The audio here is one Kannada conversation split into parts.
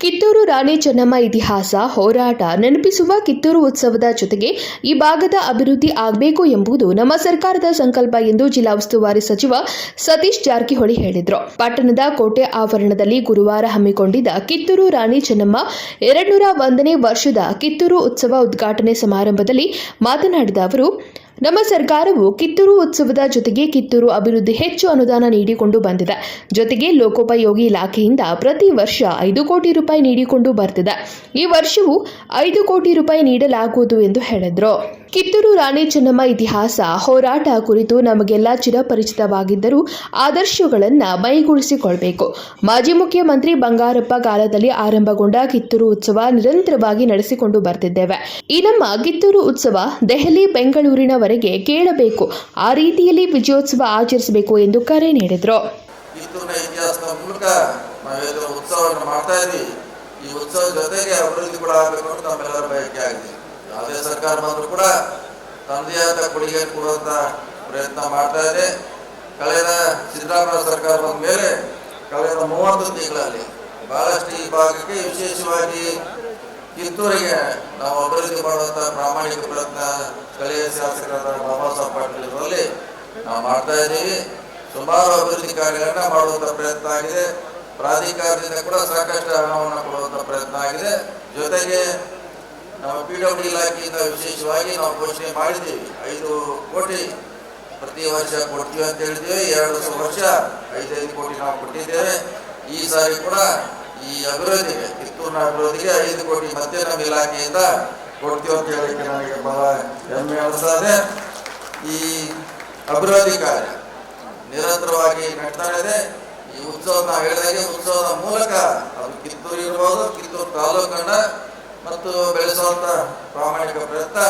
ಕಿತ್ತೂರು ರಾಣಿ ಚೆನ್ನಮ್ಮ ಇತಿಹಾಸ ಹೋರಾಟ ನೆನಪಿಸುವ ಕಿತ್ತೂರು ಉತ್ಸವದ ಜೊತೆಗೆ ಈ ಭಾಗದ ಅಭಿವೃದ್ಧಿ ಆಗಬೇಕು ಎಂಬುದು ನಮ್ಮ ಸರ್ಕಾರದ ಸಂಕಲ್ಪ ಎಂದು ಜಿಲ್ಲಾ ಉಸ್ತುವಾರಿ ಸಚಿವ ಸತೀಶ್ ಜಾರಕಿಹೊಳಿ ಹೇಳಿದರು. ಪಟ್ಟಣದ ಕೋಟೆ ಆವರಣದಲ್ಲಿ ಗುರುವಾರ ಹಮ್ಮಿಕೊಂಡಿದ್ದ ಕಿತ್ತೂರು ರಾಣಿ ಚೆನ್ನಮ್ಮ ಎರಡ್ನೂರ ಒಂದನೇ ವರ್ಷದ ಕಿತ್ತೂರು ಉತ್ಸವ ಉದ್ಘಾಟನೆ ಸಮಾರಂಭದಲ್ಲಿ ಮಾತನಾಡಿದ ಅವರು ನಮ್ಮ ಸರ್ಕಾರವು ಕಿತ್ತೂರು ಉತ್ಸವದ ಜೊತೆಗೆ ಕಿತ್ತೂರು ಅಭಿವೃದ್ಧಿ ಹೆಚ್ಚು ಅನುದಾನ ನೀಡಿಕೊಂಡು ಬಂದಿದೆ. ಜೊತೆಗೆ ಲೋಕೋಪಯೋಗಿ ಇಲಾಖೆಯಿಂದ ಪ್ರತಿ ವರ್ಷ ಐದು ಕೋಟಿ ರೂಪಾಯಿ ನೀಡಿಕೊಂಡು ಬರ್ತಿದೆ. ಈ ವರ್ಷವೂ ಐದು ಕೋಟಿ ರೂಪಾಯಿ ನೀಡಲಾಗುವುದು ಎಂದು ಹೇಳಿದರು. ಕಿತ್ತೂರು ರಾಣಿ ಚೆನ್ನಮ್ಮ ಇತಿಹಾಸ, ಹೋರಾಟ ಕುರಿತು ನಮಗೆಲ್ಲ ಚಿರಪರಿಚಿತವಾಗಿದ್ದರೂ ಆದರ್ಶಗಳನ್ನು ಮೈಗೂಡಿಸಿಕೊಳ್ಬೇಕು. ಮಾಜಿ ಮುಖ್ಯಮಂತ್ರಿ ಬಂಗಾರಪ್ಪ ಕಾಲದಲ್ಲಿ ಆರಂಭಗೊಂಡ ಕಿತ್ತೂರು ಉತ್ಸವ ನಿರಂತರವಾಗಿ ನಡೆಸಿಕೊಂಡು ಬರ್ತಿದ್ದೇವೆ. ಈ ನಮ್ಮ ಕಿತ್ತೂರು ಉತ್ಸವ ದೆಹಲಿ, ಬೆಂಗಳೂರಿನವರೆಗೆ ಕೇಳಬೇಕು, ಆ ರೀತಿಯಲ್ಲಿ ವಿಜಯೋತ್ಸವ ಆಚರಿಸಬೇಕು ಎಂದು ಕರೆ ನೀಡಿದರು. ಈ ಉತ್ಸವ ಜೊತೆಗೆ ಅಭಿವೃದ್ಧಿ ಕೂಡ ಆಗಬೇಕು ಅಂತ ನಮ್ಮೆಲ್ಲರ ಬಯಕೆ ಆಗಿದೆ. ಯಾವುದೇ ಸರ್ಕಾರ ಬಂದರೂ ಕೂಡ ತನ್ನದೇ ಕೊಡುಗೆ ಕೊಡುವಂತ ಪ್ರಯತ್ನ ಮಾಡ್ತಾ ಇದೆ. ಕಳೆದ ಸಿದ್ದರಾಮಯ್ಯ ಸರ್ಕಾರ ಬಂದ ಮೇಲೆ ಕಳೆದ ಮೂವತ್ತು ತಿಂಗಳಲ್ಲಿ ಬಹಳಷ್ಟು ಈ ಭಾಗಕ್ಕೆ ವಿಶೇಷವಾಗಿ ಕಿತ್ತೂರಿಗೆ ನಾವು ಅಭಿವೃದ್ಧಿ ಮಾಡುವಂತ ಪ್ರಾಮಾಣಿಕ ಪ್ರಯತ್ನ ಸ್ಥಳೀಯ ಶಾಸಕರಾದ ಬಾಬಾ ಸಾಹೇಬ್ ಪಾಟೀಲ್ ನಾವು ಮಾಡ್ತಾ ಇದ್ದೀವಿ. ಸುಮಾರು ಅಭಿವೃದ್ಧಿ ಕಾರ್ಯಗಳನ್ನ ಮಾಡುವಂತ ಪ್ರಯತ್ನ ಆಗಿದೆ. ಪ್ರಾಧಿಕಾರದಿಂದ ಕೂಡ ಸಾಕಷ್ಟು ಹಣವನ್ನು ಕೊಡುವಂತ ಪ್ರಯತ್ನ ಆಗಿದೆ. ಜೊತೆಗೆ ನಾವು ಪಿ ಡಬ್ಲ್ಯೂ ಇಲಾಖೆಯಿಂದ ವಿಶೇಷವಾಗಿ ನಾವು ಘೋಷಣೆ ಮಾಡಿದ್ದೀವಿ. ಐದು ಕೋಟಿ ಪ್ರತಿ ವರ್ಷ ಕೊಡ್ತೀವಿ ಅಂತ ಹೇಳಿದ್ದೀವಿ. ಎರಡು ವರ್ಷ ಐದೈದು ಕೋಟಿ ನಾವು ಕೊಟ್ಟಿದ್ದೇವೆ. ಈ ಸಾರಿ ಕೂಡ ಈ ಅಭಿವೃದ್ಧಿಗೆ, ಕಿತ್ತೂರಿನ ಅಭಿವೃದ್ಧಿಗೆ ಐದು ಕೋಟಿ ಮತ್ತೆ ನಮ್ಮ ಇಲಾಖೆಯಿಂದ ಕೊಡ್ತೀವಿ ಅಂತ ಹೇಳಿಕ್ಕೆ ನನಗೆ ಬಹಳ ಹೆಮ್ಮೆ ಅನಿಸ್ತದೆ. ಈ ಅಭಿವೃದ್ಧಿ ಕಾರ್ಯ ನಿರಂತರವಾಗಿ ನಡ್ತಾ ಇದೆ. ಈ ಉತ್ಸವ ನಾವು ಹೇಳಿದಾಗೆ ಉತ್ಸವದ ಮೂಲಕ ಅದು ಕಿತ್ತೂರು ಇರ್ಬೋದು, ಕಿತ್ತೂರು ತಾಲೂಕನ್ನ ಮತ್ತು ಬೆಳೆಸುವಂತ ಪ್ರಾಮಾಣಿಕ ಪ್ರಯತ್ನ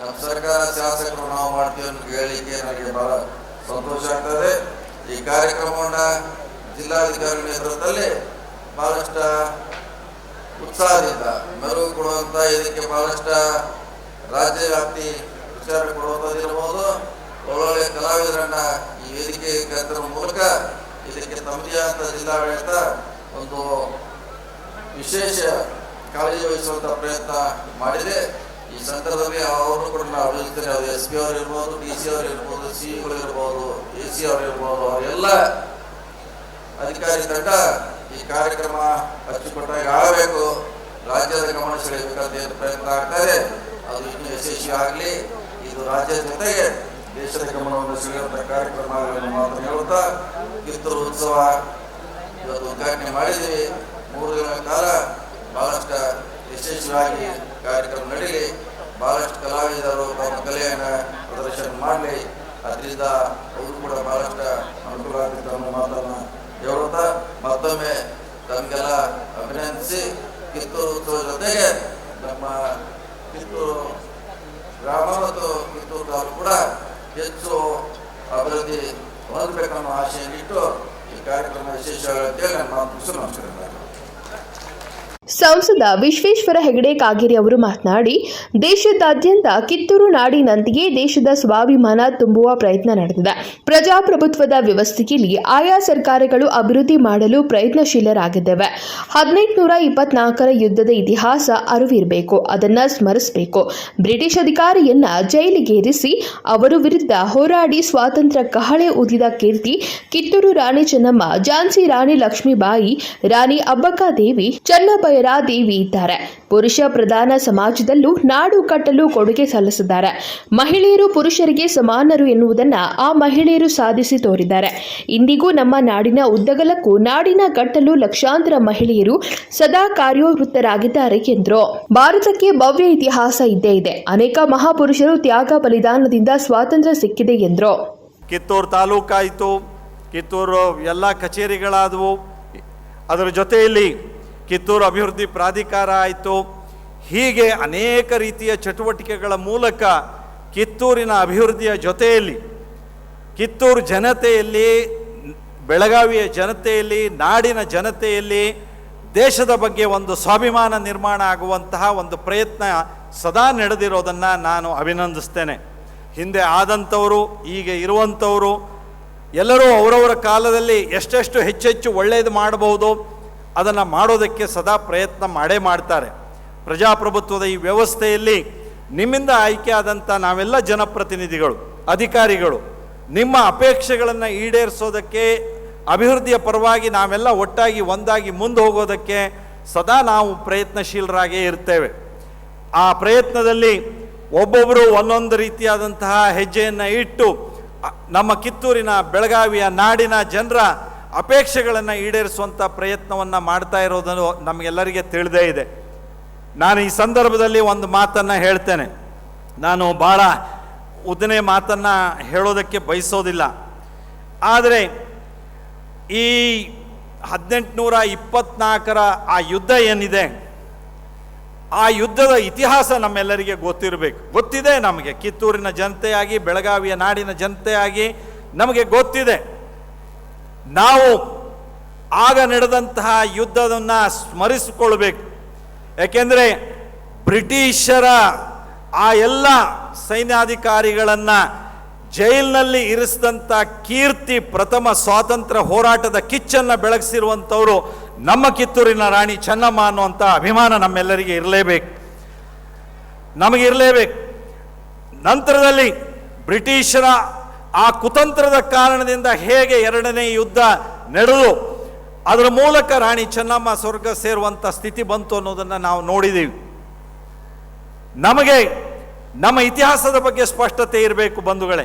ನಮ್ಮ ಸರ್ಕಾರ ಶಾಸಕರು ನಾವು ಮಾಡ್ತೀವಿ ಅಂತ ಹೇಳಿಕೆ ನನಗೆ ಬಹಳ ಸಂತೋಷ ಆಗ್ತದೆ. ಈ ಕಾರ್ಯಕ್ರಮವನ್ನ ಜಿಲ್ಲಾಧಿಕಾರಿ ನೇತೃತ್ವದಲ್ಲಿ ಬಹಳಷ್ಟು ಉತ್ಸಾಹದಿಂದ ಮೆರುಗು ಕೊಡುವಂತ ಇದಕ್ಕೆ ಬಹಳಷ್ಟು ರಾಜ್ಯ ವ್ಯಾಪ್ತಿ ವಿಚಾರ ಕೊಡುವಂಥದ್ದಿರ್ಬೋದು ಒಳ್ಳೊಳ್ಳೆ ಕಲಾವಿದರನ್ನ ಈ ವೇದಿಕೆ ಕರೆತರ ಮೂಲಕ ಇದಕ್ಕೆ ತಮ್ಮದೇ ಆದ ಜಿಲ್ಲಾಡಳಿತ ಒಂದು ವಿಶೇಷ ಕಾಳಜಿ ವಹಿಸುವಂತ ಪ್ರಯತ್ನ ಮಾಡಿದೆ. ಈ ಸಂದರ್ಭದಲ್ಲಿ ಅವರು ಕೂಡ ನಾವು ಅದು ಎಸ್ ಪಿ ಅವರು ಇರ್ಬೋದು, ಡಿ ಸಿ ಅವರು ಇರ್ಬೋದು, ಸಿ ಗಳು ಇರ್ಬೋದು, ಎ ಸಿ ಅವರು ಇರ್ಬೋದು, ಅವರೆಲ್ಲ ಅಧಿಕಾರಿ ತಂಡ ಈ ಕಾರ್ಯಕ್ರಮ ಅಚ್ಚುಕಟ್ಟಾಗಿ ಆಗಬೇಕು. ರಾಜ್ಯದ ಗಮನ ಸೆಳೆಯಬೇಕಂತ ಏನು ಪ್ರಯತ್ನ ಆಗ್ತದೆ ಅದು ಇನ್ನೂ ಯಶಸ್ವಿ ಆಗಲಿ. ಇದು ರಾಜ್ಯದ ಜೊತೆಗೆ ದೇಶದ ಗಮನವನ್ನು ಸೆಳೆಯುವಂಥ ಕಾರ್ಯಕ್ರಮ ಮಾತನ್ನು ಹೇಳುತ್ತಾ ಕಿತ್ತೂರು ಉತ್ಸವ ಇವತ್ತು ಉದ್ಘಾಟನೆ ಮಾಡಿದ್ದೀವಿ. ಮೂರು ದಿನಗಳ ಕಾಲ ಬಹಳಷ್ಟು ವಿಶೇಷವಾಗಿ ಕಾರ್ಯಕ್ರಮ ನಡೀಲಿ ಬಹಳಷ್ಟು ಕಲಾವಿದರು ತಮ್ಮ ಕಲೆಯನ್ನು ಪ್ರದರ್ಶನ ಮಾಡಲಿ. ಅದರಿಂದ ಅವರು ಕೂಡ ಬಹಳಷ್ಟು ಅನುಕೂಲ ಆಗುತ್ತೆ ಅನ್ನೋ ಮಾತನ್ನು ಹೇಳುತ್ತಾ ಮತ್ತೊಮ್ಮೆ ತಮಗೆಲ್ಲ ಅಭಿನಂದಿಸಿ ಕಿತ್ತೂರು ಉತ್ಸವ ಜೊತೆಗೆ ನಮ್ಮ ಕಿತ್ತೂರು ಗ್ರಾಮ ಮತ್ತು ಕಿತ್ತೂರು ಕೂಡ ಹೆಚ್ಚು ಅಭಿವೃದ್ಧಿ ಹೊಂದಬೇಕನ್ನೋ ಆಶೆಯನ್ನಿಟ್ಟು ಈ ಕಾರ್ಯಕ್ರಮ ವಿಶೇಷ ಅಂತೇಳಿ ನಾನು ಮಾತು ನಮಸ್ಕಾರ. ಸಂಸದ ವಿಶ್ವೇಶ್ವರ ಹೆಗಡೆ ಕಾಗೇರಿ ಅವರು ಮಾತನಾಡಿ, ದೇಶದಾದ್ಯಂತ ಕಿತ್ತೂರು ನಾಡಿನಂತೆಯೇ ದೇಶದ ಸ್ವಾಭಿಮಾನ ತುಂಬುವ ಪ್ರಯತ್ನ ನಡೆದಿದೆ. ಪ್ರಜಾಪ್ರಭುತ್ವದ ವ್ಯವಸ್ಥೆಯಲ್ಲಿ ಆಯಾ ಸರ್ಕಾರಗಳು ಅಭಿವೃದ್ಧಿ ಮಾಡಲು ಪ್ರಯತ್ನಶೀಲರಾಗಿದ್ದೇವೆ. ಹದಿನೆಂಟುನೂರ ಇಪ್ಪತ್ನಾಲ್ಕರ ಯುದ್ಧದ ಇತಿಹಾಸ ಅರಿವಿರಬೇಕು, ಅದನ್ನ ಸ್ಮರಿಸಬೇಕು. ಬ್ರಿಟಿಷ್ ಅಧಿಕಾರಿಯನ್ನ ಜೈಲಿಗೇರಿಸಿ ಅವರ ವಿರುದ್ಧ ಹೋರಾಡಿ ಸ್ವಾತಂತ್ರ್ಯ ಕಹಳೆ ಊದಿದ ಕೀರ್ತಿ, ಕಿತ್ತೂರು ರಾಣಿ ಚೆನ್ನಮ್ಮ, ಝಾನ್ಸಿ ರಾಣಿ ಲಕ್ಷ್ಮೀಬಾಯಿ, ರಾಣಿ ಅಬ್ಬಕ್ಕಾದೇವಿ ಚನ್ನಬೈರ ದೇವಿ ಇದ್ದಾರೆ ಪುರುಷ ಪ್ರಧಾನ ಸಮಾಜದಲ್ಲೂ ನಾಡು ಕಟ್ಟಲು ಕೊಡುಗೆ ಸಲ್ಲಿಸಿದ್ದಾರೆ. ಮಹಿಳೆಯರು ಪುರುಷರಿಗೆ ಸಮಾನರು ಎನ್ನುವುದನ್ನು ಆ ಮಹಿಳೆಯರು ಸಾಧಿಸಿ ತೋರಿದ್ದಾರೆ. ಇಂದಿಗೂ ನಮ್ಮ ನಾಡಿನ ಉದ್ದಗಲಕ್ಕೂ ನಾಡಿನ ಕಟ್ಟಲು ಲಕ್ಷಾಂತರ ಮಹಿಳೆಯರು ಸದಾ ಕಾರ್ಯೋವೃತ್ತರಾಗಿದ್ದಾರೆ ಎಂದರು. ಭಾರತಕ್ಕೆ ಭವ್ಯ ಇತಿಹಾಸ ಇದ್ದೇ ಇದೆ. ಅನೇಕ ಮಹಾಪುರುಷರು ತ್ಯಾಗ ಬಲಿದಾನದಿಂದ ಸ್ವಾತಂತ್ರ್ಯ ಸಿಕ್ಕಿದೆ ಎಂದರು. ಕಿತ್ತೂರು ತಾಲೂಕಾಯಿತು. ಕಿತ್ತೂರು ಎಲ್ಲ ಕಚೇರಿಗಳಾದವು. ಅದರ ಜೊತೆಯಲ್ಲಿ ಕಿತ್ತೂರು ಅಭಿವೃದ್ಧಿ ಪ್ರಾಧಿಕಾರ ಆಯಿತು. ಹೀಗೆ ಅನೇಕ ರೀತಿಯ ಚಟುವಟಿಕೆಗಳ ಮೂಲಕ ಕಿತ್ತೂರಿನ ಅಭಿವೃದ್ಧಿಯ ಜೊತೆಯಲ್ಲಿ, ಕಿತ್ತೂರು ಜನತೆಯಲ್ಲಿ, ಬೆಳಗಾವಿಯ ಜನತೆಯಲ್ಲಿ, ನಾಡಿನ ಜನತೆಯಲ್ಲಿ ದೇಶದ ಬಗ್ಗೆ ಒಂದು ಸ್ವಾಭಿಮಾನ ನಿರ್ಮಾಣ ಆಗುವಂತಹ ಒಂದು ಪ್ರಯತ್ನ ಸದಾ ನಡೆದಿರೋದನ್ನು ನಾನು ಅಭಿನಂದಿಸ್ತೇನೆ. ಹಿಂದೆ ಆದಂಥವರು, ಈಗ ಇರುವಂಥವರು, ಎಲ್ಲರೂ ಅವರವರ ಕಾಲದಲ್ಲಿ ಎಷ್ಟೆಷ್ಟು ಹೆಚ್ಚೆಚ್ಚು ಒಳ್ಳೆಯದು ಮಾಡಬಹುದು ಅದನ್ನು ಮಾಡೋದಕ್ಕೆ ಸದಾ ಪ್ರಯತ್ನ ಮಾಡೇ ಮಾಡ್ತಾರೆ. ಪ್ರಜಾಪ್ರಭುತ್ವದ ಈ ವ್ಯವಸ್ಥೆಯಲ್ಲಿ ನಿಮ್ಮಿಂದ ಆಯ್ಕೆಯಾದಂಥ ನಾವೆಲ್ಲ ಜನಪ್ರತಿನಿಧಿಗಳು, ಅಧಿಕಾರಿಗಳು, ನಿಮ್ಮ ಅಪೇಕ್ಷೆಗಳನ್ನು ಈಡೇರಿಸೋದಕ್ಕೆ, ಅಭಿವೃದ್ಧಿಯ ಪರವಾಗಿ ನಾವೆಲ್ಲ ಒಟ್ಟಾಗಿ ಒಂದಾಗಿ ಮುಂದೆ ಹೋಗೋದಕ್ಕೆ ಸದಾ ನಾವು ಪ್ರಯತ್ನಶೀಲರಾಗೇ ಇರ್ತೇವೆ. ಆ ಪ್ರಯತ್ನದಲ್ಲಿ ಒಬ್ಬೊಬ್ಬರು ಒಂದೊಂದು ರೀತಿಯಾದಂತಹ ಹೆಜ್ಜೆಯನ್ನು ಇಟ್ಟು ನಮ್ಮ ಕಿತ್ತೂರಿನ ಬೆಳಗಾವಿಯ ನಾಡಿನ ಜನರ ಅಪೇಕ್ಷೆಗಳನ್ನು ಈಡೇರಿಸುವಂಥ ಪ್ರಯತ್ನವನ್ನು ಮಾಡ್ತಾ ಇರೋದನ್ನು ನಮಗೆಲ್ಲರಿಗೆ ತಿಳಿದೇ ಇದೆ. ನಾನು ಈ ಸಂದರ್ಭದಲ್ಲಿ ಒಂದು ಮಾತನ್ನು ಹೇಳ್ತೇನೆ. ನಾನು ಭಾಳ ಉದ್ದನೆ ಮಾತನ್ನು ಹೇಳೋದಕ್ಕೆ ಬಯಸೋದಿಲ್ಲ. ಆದರೆ ಈ ಹದಿನೆಂಟುನೂರ ಇಪ್ಪತ್ನಾಲ್ಕರ ಆ ಯುದ್ಧ ಏನಿದೆ, ಆ ಯುದ್ಧದ ಇತಿಹಾಸ ನಮ್ಮೆಲ್ಲರಿಗೆ ಗೊತ್ತಿರಬೇಕು. ಗೊತ್ತಿದೆ ನಮಗೆ. ಕಿತ್ತೂರಿನ ಜನತೆಯಾಗಿ, ಬೆಳಗಾವಿಯ ನಾಡಿನ ಜನತೆಯಾಗಿ ನಮಗೆ ಗೊತ್ತಿದೆ. ನಾವು ಆಗ ನಡೆದಂತಹ ಯುದ್ಧವನ್ನು ಸ್ಮರಿಸಿಕೊಳ್ಬೇಕು ಯಾಕೆಂದರೆ ಬ್ರಿಟಿಷರ ಆ ಎಲ್ಲ ಸೈನ್ಯಾಧಿಕಾರಿಗಳನ್ನು ಜೈಲಿನಲ್ಲಿ ಇರಿಸಿದಂಥ ಕೀರ್ತಿ ಪ್ರಥಮ ಸ್ವಾತಂತ್ರ್ಯ ಹೋರಾಟದ ಕಿಚ್ಚನ್ನು ಬೆಳಗಿಸಿರುವಂಥವರು ನಮ್ಮ ಕಿತ್ತೂರಿನ ರಾಣಿ ಚೆನ್ನಮ್ಮ ಅನ್ನುವಂಥ ಅಭಿಮಾನ ನಮ್ಮೆಲ್ಲರಿಗೆ ಇರಲೇಬೇಕು. ನಮಗಿರಲೇಬೇಕು ನಂತರದಲ್ಲಿ ಬ್ರಿಟಿಷರ ಆ ಕುತಂತ್ರದ ಕಾರಣದಿಂದ ಹೇಗೆ ಎರಡನೇ ಯುದ್ಧ ನಡೆದು ಅದರ ಮೂಲಕ ರಾಣಿ ಚೆನ್ನಮ್ಮ ಸ್ವರ್ಗ ಸೇರುವಂಥ ಸ್ಥಿತಿ ಬಂತು ಅನ್ನೋದನ್ನು ನಾವು ನೋಡಿದ್ದೀವಿ ನಮಗೆ ನಮ್ಮ ಇತಿಹಾಸದ ಬಗ್ಗೆ ಸ್ಪಷ್ಟತೆ ಇರಬೇಕು ಬಂಧುಗಳೇ.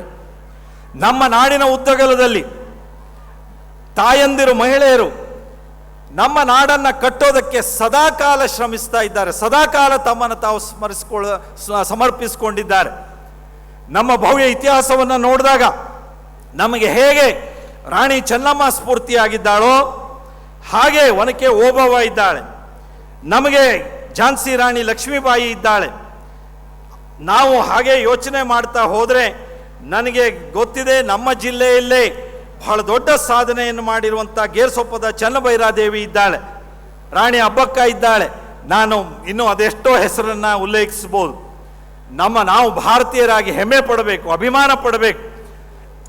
ನಮ್ಮ ನಾಡಿನ ಉದ್ದಗಲದಲ್ಲಿ ತಾಯಂದಿರು, ಮಹಿಳೆಯರು ನಮ್ಮ ನಾಡನ್ನು ಕಟ್ಟೋದಕ್ಕೆ ಸದಾಕಾಲ ಶ್ರಮಿಸ್ತಾ ಇದ್ದಾರೆ. ಸದಾಕಾಲ ತಮ್ಮನ್ನು ತಾವು ಸ್ಮರಿಸಿಕೊಳ್ಳ ಸಮರ್ಪಿಸಿಕೊಂಡಿದ್ದಾರೆ. ನಮ್ಮ ಭವ್ಯ ಇತಿಹಾಸವನ್ನು ನೋಡಿದಾಗ ನಮಗೆ ಹೇಗೆ ರಾಣಿ ಚೆನ್ನಮ್ಮ ಸ್ಫೂರ್ತಿಯಾಗಿದ್ದಾಳೋ ಹಾಗೆ ಒನಕೆ ಓಬವ್ವ ಇದ್ದಾಳೆ. ನಮಗೆ ಝಾನ್ಸಿ ರಾಣಿ ಲಕ್ಷ್ಮೀಬಾಯಿ ಇದ್ದಾಳೆ. ನಾವು ಹಾಗೆ ಯೋಚನೆ ಮಾಡ್ತಾ ಹೋದರೆ ನನಗೆ ಗೊತ್ತಿದೆ ನಮ್ಮ ಜಿಲ್ಲೆಯಲ್ಲೇ ಬಹಳ ದೊಡ್ಡ ಸಾಧನೆಯನ್ನು ಮಾಡಿರುವಂಥ ಗೇರ್ಸೊಪ್ಪದ ಚನ್ನಭೈರಾದೇವಿ ಇದ್ದಾಳೆ. ರಾಣಿ ಅಬ್ಬಕ್ಕ ಇದ್ದಾಳೆ. ನಾನು ಇನ್ನೂ ಅದೆಷ್ಟೋ ಹೆಸರನ್ನು ಉಲ್ಲೇಖಿಸ್ಬೋದು ನಮ್ಮ ನಾವು ಭಾರತೀಯರಾಗಿ ಹೆಮ್ಮೆ ಪಡಬೇಕು, ಅಭಿಮಾನ ಪಡಬೇಕು.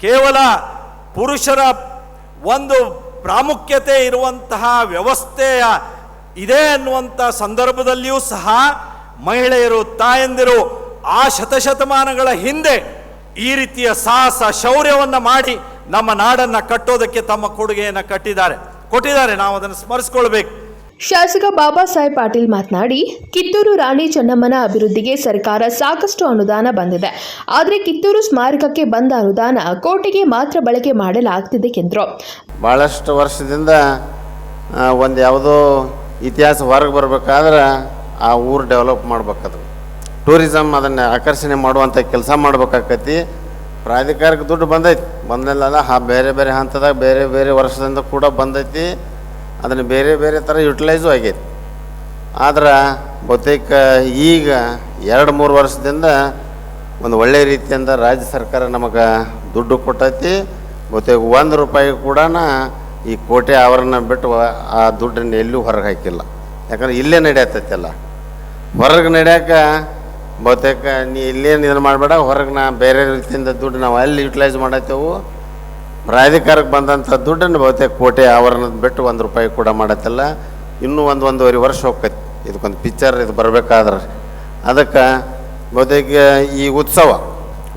ಕೇವಲ ಪುರುಷರ ಒಂದು ಪ್ರಾಮುಖ್ಯತೆ ಇರುವಂತಹ ವ್ಯವಸ್ಥೆಯ ಇದೆ ಅನ್ನುವಂಥ ಸಂದರ್ಭದಲ್ಲಿಯೂ ಸಹ ಮಹಿಳೆಯರು, ತಾಯಂದಿರು ಆ ಶತಶತಮಾನಗಳ ಹಿಂದೆ ಈ ರೀತಿಯ ಸಾಹಸ, ಶೌರ್ಯವನ್ನು ಮಾಡಿ ನಮ್ಮ ನಾಡನ್ನು ಕಟ್ಟೋದಕ್ಕೆ ತಮ್ಮ ಕೊಡುಗೆಯನ್ನು ಕಟ್ಟಿದ್ದಾರೆ. ಕೊಟ್ಟಿದ್ದಾರೆ, ನಾವು ಅದನ್ನು ಸ್ಮರಿಸ್ಕೊಳ್ಬೇಕು. ಶಾಸಕ ಬಾಬಾ ಸಾಹೇಬ್ ಪಾಟೀಲ್ ಮಾತನಾಡಿ, ಕಿತ್ತೂರು ರಾಣಿ ಚೆನ್ನಮ್ಮನ ಅಭಿವೃದ್ಧಿಗೆ ಸರ್ಕಾರ ಸಾಕಷ್ಟು ಅನುದಾನ ಬಂದಿದೆ. ಆದರೆ ಕಿತ್ತೂರು ಸ್ಮಾರಕಕ್ಕೆ ಬಂದ ಅನುದಾನ ಕೋಟೆಗೆ ಮಾತ್ರ ಬಳಕೆ ಮಾಡಲಾಗ್ತಿದೆ ಎಂದರು ಭಾಳಷ್ಟು ವರ್ಷದಿಂದ ಒಂದು ಯಾವುದೋ ಇತಿಹಾಸ ಹೊರಗೆ ಬರಬೇಕಾದ್ರೆ ಆ ಊರು ಡೆವಲಪ್ ಮಾಡ್ಬೇಕದು. ಟೂರಿಸಮ್ ಅದನ್ನು ಆಕರ್ಷಣೆ ಮಾಡುವಂಥ ಕೆಲಸ ಮಾಡ್ಬೇಕಾಕತಿ ಪ್ರಾಧಿಕಾರಕ್ಕೆ ದುಡ್ಡು ಬಂದೈತಿ. ಬಂದಿಲ್ಲ ಬೇರೆ ಬೇರೆ ಹಂತದಾಗ ಬೇರೆ ಬೇರೆ ವರ್ಷದಿಂದ ಕೂಡ ಬಂದೈತಿ. ಅದನ್ನು ಬೇರೆ ಬೇರೆ ಥರ ಯುಟಿಲೈಸು ಆಗೈತೆ. ಆದ್ರೆ ಬಹುತೇಕ ಈಗ ಎರಡು ಮೂರು ವರ್ಷದಿಂದ ಒಂದು ಒಳ್ಳೆಯ ರೀತಿಯಿಂದ ರಾಜ್ಯ ಸರ್ಕಾರ ನಮಗೆ ದುಡ್ಡು ಕೊಟ್ಟೈತಿ. ಬಹುತೇಕ ಒಂದು ರೂಪಾಯಿ ಕೂಡ ಈ ಕೋಟೆ ಆವರಣ ಬಿಟ್ಟು ಆ ದುಡ್ಡನ್ನು ಎಲ್ಲೂ ಹೊರಗೆ ಹಾಕಿಲ್ಲ. ಯಾಕಂದ್ರೆ ಇಲ್ಲೇ ನಡೆಯತ್ತೈತೆಲ್ಲ ಹೊರಗೆ ನಡೆಯೋಕೆ ಬಹುತೇಕ ನೀ ಇಲ್ಲೇನು ಇದನ್ನು ಮಾಡಬೇಡ ಹೊರಗೆ ನಾ ಬೇರೆ ರೀತಿಯಿಂದ ದುಡ್ಡು ನಾವು ಅಲ್ಲಿ ಯುಟಿಲೈಸ್ ಮಾಡತ್ತೇವು. ಪ್ರಾಧಿಕಾರಕ್ಕೆ ಬಂದಂಥ ದುಡ್ಡನ್ನು ಬಹುತೇಕ ಕೋಟೆ ಆವರಣದ ಬಿಟ್ಟು ಒಂದು ರೂಪಾಯಿ ಕೂಡ ಮಾಡತ್ತಲ್ಲ. ಇನ್ನೂ ಒಂದು ಒಂದೂವರೆ ವರ್ಷ ಹೋಗ್ತೈತಿ. ಇದಕ್ಕೊಂದು ಪಿಕ್ಚರ್ ಇದು ಬರಬೇಕಾದ್ರೆ. ಅದಕ್ಕೆ ಬಹುತೇಕ ಈ ಉತ್ಸವ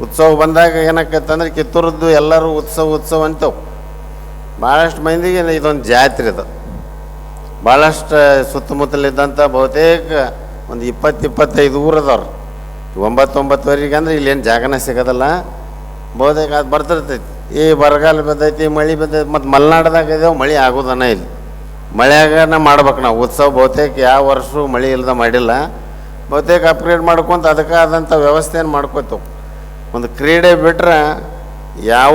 ಉತ್ಸವ ಬಂದಾಗ ಏನಾಕೈತೆ ಅಂದ್ರೆ ಕಿತ್ತೂರದ್ದು ಎಲ್ಲರೂ ಉತ್ಸವ ಉತ್ಸವ ಅಂತವು. ಭಾಳಷ್ಟು ಮಂದಿಗೆ ಇದೊಂದು ಜಾತ್ರೆ ಇದು ಭಾಳಷ್ಟು ಸುತ್ತಮುತ್ತಲಿದ್ದಂಥ ಬಹುತೇಕ ಒಂದು ಇಪ್ಪತ್ತು ಇಪ್ಪತ್ತೈದು ಊರದವ್ರು ಒಂಬತ್ತೊಂಬತ್ತುವರೆಗೆ ಅಂದ್ರೆ ಇಲ್ಲೇನು ಜಾಗನೇ ಸಿಗೋದಲ್ಲ. ಬಹುತೇಕ ಅದು ಬರ್ತಿರ್ತೈತಿ. ಈ ಬರಗಾಲ ಬಂದೈತಿ, ಮಳೆ ಬಂದೈತಿ, ಮತ್ತು ಮಲೆನಾಡ್ದಾಗ ಇದೇವು ಮಳೆ ಆಗೋದನ್ನ ಇಲ್ಲಿ. ಮಳೆಯಾಗನ ಮಾಡ್ಬೇಕು ನಾವು. ಉತ್ಸವ ಬಹುತೇಕ ಯಾವ ವರ್ಷವೂ ಮಳೆ ಇಲ್ಲದ ಮಾಡಿಲ್ಲ. ಬಹುತೇಕ ಅಪ್ಗ್ರೇಡ್ ಮಾಡ್ಕೊತ ಅದಕ್ಕೆ ಆದಂಥ ವ್ಯವಸ್ಥೆಯನ್ನು ಮಾಡ್ಕೋತೇವೆ. ಒಂದು ಕ್ರೀಡೆ ಬಿಟ್ಟರೆ ಯಾವ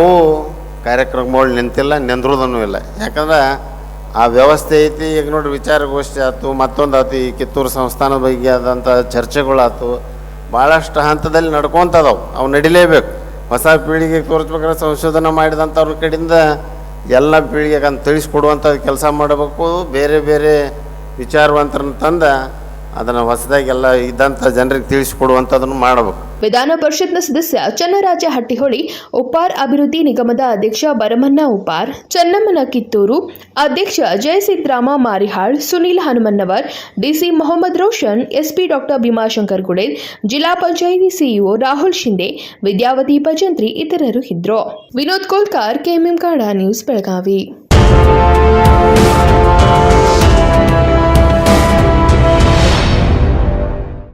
ಕಾರ್ಯಕ್ರಮಗಳು ನಿಂತಿಲ್ಲ ನಿಂದ್ರೋದೂ ಇಲ್ಲ. ಯಾಕಂದ್ರೆ ಆ ವ್ಯವಸ್ಥೆ ಐತಿ. ಈಗ ನೋಡಿ ವಿಚಾರಗೋಷ್ಠಿ ಆಯ್ತು ಮತ್ತೊಂದು ಆಯ್ತು ಈ ಕಿತ್ತೂರು ಸಂಸ್ಥಾನದ ಬಗ್ಗೆ ಆದಂಥ ಚರ್ಚೆಗಳಾಯ್ತು ಭಾಳಷ್ಟು ಹಂತದಲ್ಲಿ ನಡ್ಕೊತದವು. ಅವು ನಡಿಲೇಬೇಕು. ಹೊಸ ಪೀಳಿಗೆಗೆ ತೋರಿಸ್ಬೇಕಾದ್ರೆ ಸಂಶೋಧನೆ ಮಾಡಿದಂಥವ್ರ ಕಡೆಯಿಂದ ಎಲ್ಲ ಪೀಳಿಗೆಗೆ ಅಂತ ತಿಳಿಸ್ಕೊಡುವಂಥ ಕೆಲಸ ಮಾಡಬೇಕು. ಬೇರೆ ಬೇರೆ ವಿಚಾರವಂತರನ್ನ ತಂದ ಅದನ್ನು ಹೊಸದಾಗೆಲ್ಲ ಇದ್ದಂಥ ಜನರಿಗೆ ತಿಳಿಸಿಕೊಡುವಂಥದನ್ನು ಮಾಡಬೇಕು. ವಿಧಾನ ಪರಿಷತ್ನ ಸದಸ್ಯ ಚನ್ನರಾಜ ಹಟ್ಟಿಹೊಳಿ ಉಪಾರ್ ಅಭಿವೃದ್ಧಿ ನಿಗಮದ ಅಧ್ಯಕ್ಷ ಭರಮಣ್ಣ ಉಪಾರ್ ಚನ್ನಮ್ಮನ ಕಿತ್ತೂರು ಅಧ್ಯಕ್ಷ Jayasidrama Marihal, Sunil Hanumannavar, DC Mohammad Roshan, SP doctor Bheemashankar Gudel, ಜಿಲ್ಲಾ ಪಂಚಾಯಿತಿ ಸಿಇಒ ರಾಹುಲ್ ಶಿಂದೆ ವಿದ್ಯಾವತಿ ಭಜಂತ್ರಿ ಇತರರು ಇದ್ರು. Vinod Kolkar, KMM Kannada news Belagavi.